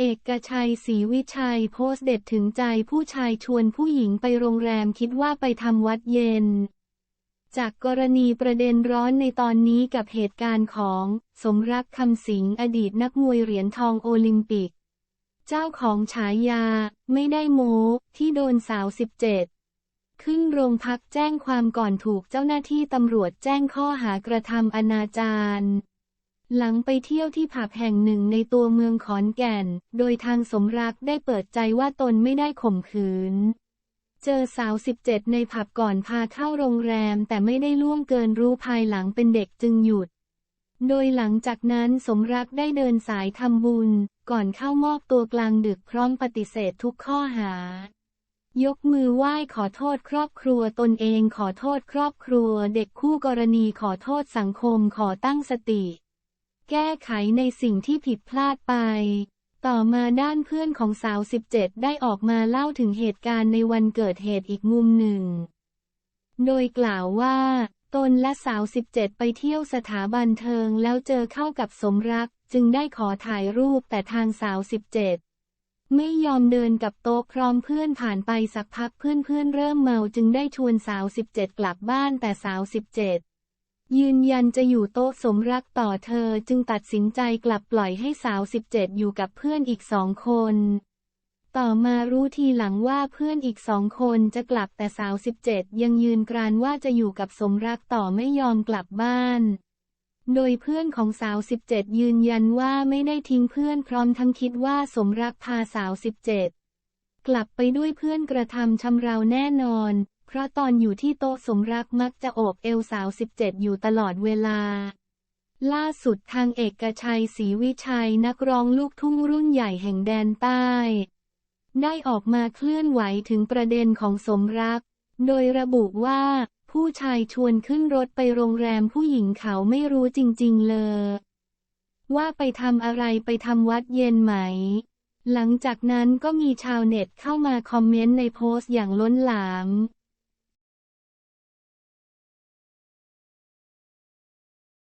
เอกชัยศรีวิชัยโพสต์เด็ดถึงใจผู้ชายชวนผู้หญิงไปโรงแรมคิดว่าไปทำวัดเย็น จากกรณีประเด็นร้อนในตอนนี้กับเหตุการณ์ของสมรักคำสิงอดีตนักมวยเหรียญทองโอลิมปิก เจ้าของฉายา ไม่ได้โม้ที่โดนสาว 17 ขึ้นโรงพักแจ้งความก่อนถูกเจ้าหน้าที่ตำรวจแจ้งข้อหากระทำอนาจาร หลังไปเที่ยวที่ผับแห่งหนึ่งในตัวเมืองขอนแก่น โดยทางสมรักได้เปิดใจว่าตนไม่ได้ข่มขืน เจอสาว 17 ในผับก่อนพาเข้าโรงแรมแต่ไม่ได้ล่วงเกินรู้ภายหลังเป็นเด็กจึงหยุด โดยหลังจากนั้นสมรักได้เดินสายทำบุญ ก่อนเข้ามอบตัวกลางดึกพร้อมปฏิเสธทุกข้อหา ยกมือไหว้ขอโทษครอบครัวตนเองขอโทษครอบครัว เด็กคู่กรณีขอโทษสังคมขอตั้งสติ แก้ไขในสิ่งที่ผิดพลาดไป ต่อมาด้านเพื่อนของสาว 17 ได้ออกมาเล่าถึงเหตุการณ์ในวันเกิดเหตุอีกมุมหนึ่ง โดยกล่าวว่า ตนและสาว 17 ไปเที่ยวสถาบันเทิงแล้วเจอเข้ากับสมรัก จึงได้ขอถ่ายรูปแต่ทางสาว 17ไม่ยอมเดินกับโต๊ะพร้อมเพื่อนผ่านไปสักพักเพื่อนๆเริ่มเมาจึงได้ชวนสาว 17 กลับบ้านแต่สาว 17 ยืนยันจะอยู่โต๊ะสมรักต่อเธอจึงตัดสินใจกลับปล่อยให้สาว 17 อยู่กับเพื่อนอีกสองคน ต่อมารู้ทีหลังว่าเพื่อนอีกสองคนจะกลับแต่สาว 17 ยังยืนกรานว่าจะอยู่กับสมรักต่อไม่ยอมกลับบ้าน โดยเพื่อนของสาว 17 ยืนยันว่าไม่ได้ทิ้งเพื่อนพร้อมทั้งคิดว่าสมรักพาสาว 17 กลับไปด้วยเพื่อนกระทำชำเราแน่นอน เพราะตอนอยู่ที่โต๊ะสมรักมักจะโอบเอวสาว 17 อยู่ตลอดเวลา ล่าสุดทางเอกชัยศรีวิชัยนักร้องลูกทุ่งรุ่นใหญ่แห่งแดนใต้ ได้ออกมาเคลื่อนไหวถึงประเด็นของสมรัก โดยระบุว่า ผู้ชายชวนขึ้นรถไปโรงแรมผู้หญิงเขาไม่รู้จริง ๆ เลย ว่าไปทำอะไรไปทำวัดเย็นไหมหลังจากนั้นก็มีชาวเน็ตเข้ามาคอมเมนต์ในโพสต์อย่างล้นหลาม